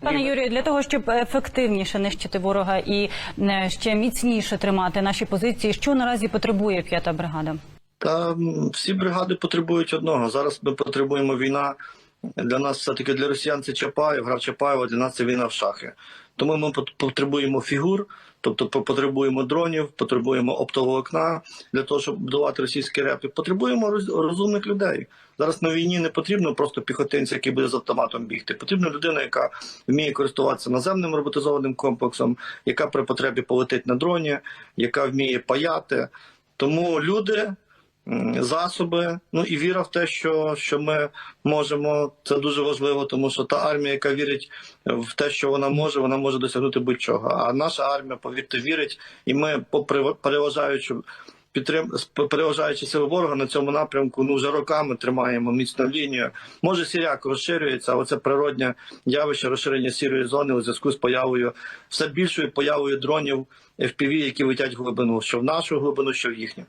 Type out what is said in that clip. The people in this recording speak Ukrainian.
Пане Юрію, для того, щоб ефективніше нищити ворога і е, ще міцніше тримати наші позиції, що наразі потребує п'ята бригада? Та всі бригади потребують одного. Зараз ми потребуємо війна. Для нас все-таки для росіян це Чапаєв, грав Чапаєва, для нас це війна в шахи. Тому ми пот- потребуємо фігур, тобто по- потребуємо дронів, потребуємо оптового окна для того, щоб будувати російські репи. Потребуємо роз- розумних людей. Зараз на війні не потрібно просто піхотинця, який буде з автоматом бігти. Потрібна людина, яка вміє користуватися наземним роботизованим комплексом, яка при потребі полетить на дроні, яка вміє паяти. Тому люди засоби, ну і віра в те, що, що ми можемо. Це дуже важливо, тому що та армія, яка вірить в те, що вона може, вона може досягнути будь-чого. А наша армія, повірте, вірить, і ми, попри переважаючу підтрим переважаючи сили ворога на цьому напрямку, ну вже роками тримаємо міцну лінію. Може, сіряк розширюється, але це природне явище розширення сірої зони у зв'язку з появою все більшою появою дронів FPV, які летять в глибину, що в нашу глибину, що в їхню.